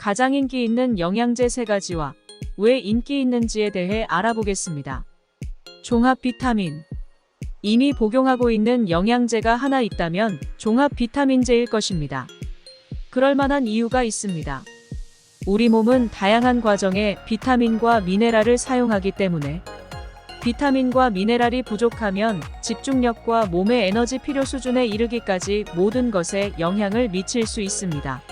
가장 인기 있는 영양제 세 가지와 왜 인기 있는지에 대해 알아보겠습니다. 종합 비타민. 이미 복용하고 있는 영양제가 하나 있다면 종합 비타민제일 것입니다. 그럴 만한 이유가 있습니다. 우리 몸은 다양한 과정에 비타민과 미네랄을 사용하기 때문에 비타민과 미네랄이 부족하면 집중력과 몸의 에너지 필요 수준에 이르기까지 모든 것에 영향을 미칠 수 있습니다.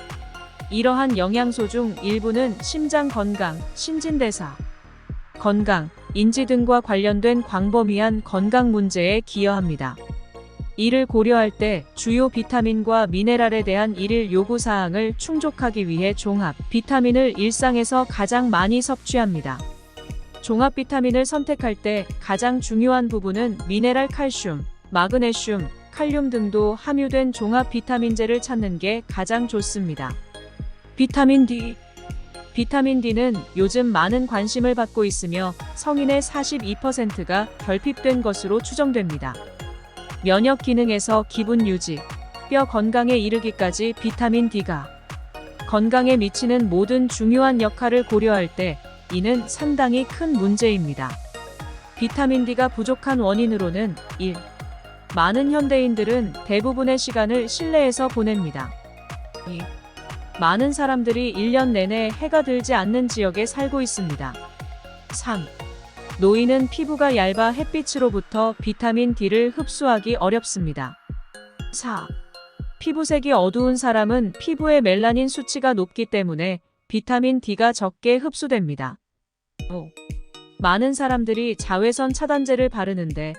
이러한 영양소 중 일부는 심장 건강, 신진대사, 건강, 인지 등과 관련된 광범위한 건강 문제에 기여합니다. 이를 고려할 때 주요 비타민과 미네랄에 대한 일일 요구 사항을 충족하기 위해 종합 비타민을 일상에서 가장 많이 섭취합니다. 종합 비타민을 선택할 때 가장 중요한 부분은 미네랄 칼슘, 마그네슘, 칼륨 등도 함유된 종합 비타민제를 찾는 게 가장 좋습니다. 비타민 D 비타민 D는 요즘 많은 관심을 받고 있으며 성인의 42%가 결핍된 것으로 추정됩니다. 면역 기능에서 기분 유지, 뼈 건강에 이르기까지 비타민 D가 건강에 미치는 모든 중요한 역할을 고려할 때 이는 상당히 큰 문제입니다. 비타민 D가 부족한 원인으로는 1. 많은 현대인들은 대부분의 시간을 실내에서 보냅니다. 2. 많은 사람들이 1년 내내 해가 들지 않는 지역에 살고 있습니다. 3. 노인은 피부가 얇아 햇빛으로부터 비타민 D를 흡수하기 어렵습니다. 4. 피부색이 어두운 사람은 피부의 멜라닌 수치가 높기 때문에 비타민 D가 적게 흡수됩니다. 5. 많은 사람들이 자외선 차단제를 바르는데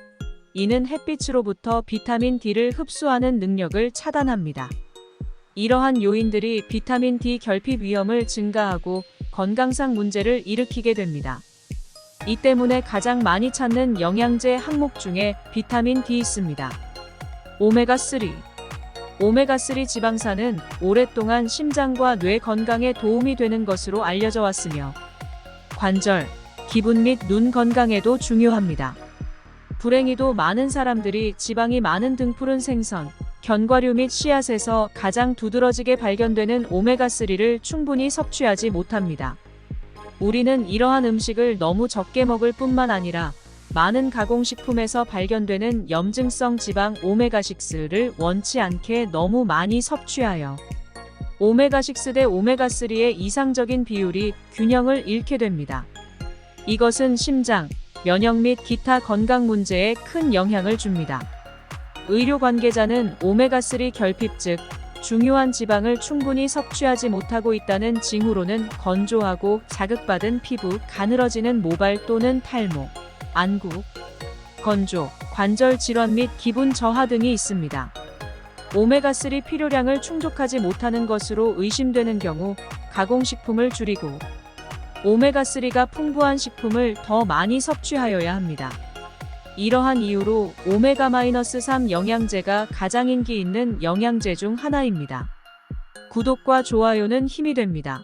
이는 햇빛으로부터 비타민 D를 흡수하는 능력을 차단합니다. 이러한 요인들이 비타민 D 결핍 위험을 증가하고 건강상 문제를 일으키게 됩니다. 이 때문에 가장 많이 찾는 영양제 항목 중에 비타민 D 있습니다. 오메가3 오메가3 지방산은 오랫동안 심장과 뇌 건강에 도움이 되는 것으로 알려져 왔으며 관절, 기분 및 눈 건강에도 중요합니다. 불행히도 많은 사람들이 지방이 많은 등푸른 생선, 견과류 및 씨앗에서 가장 두드러지게 발견되는 오메가3를 충분히 섭취하지 못합니다. 우리는 이러한 음식을 너무 적게 먹을 뿐만 아니라 많은 가공식품에서 발견되는 염증성 지방 오메가6를 원치 않게 너무 많이 섭취하여 오메가6 대 오메가3의 이상적인 비율이 균형을 잃게 됩니다. 이것은 심장, 면역 및 기타 건강 문제에 큰 영향을 줍니다. 의료 관계자는 오메가3 결핍 즉 중요한 지방을 충분히 섭취하지 못하고 있다는 징후로는 건조하고 자극받은 피부, 가늘어지는 모발 또는 탈모, 안구, 건조, 관절 질환 및 기분 저하 등이 있습니다. 오메가3 필요량을 충족하지 못하는 것으로 의심되는 경우 가공식품을 줄이고 오메가3가 풍부한 식품을 더 많이 섭취하여야 합니다. 이러한 이유로 오메가-3 영양제가 가장 인기 있는 영양제 중 하나입니다. 구독과 좋아요는 힘이 됩니다.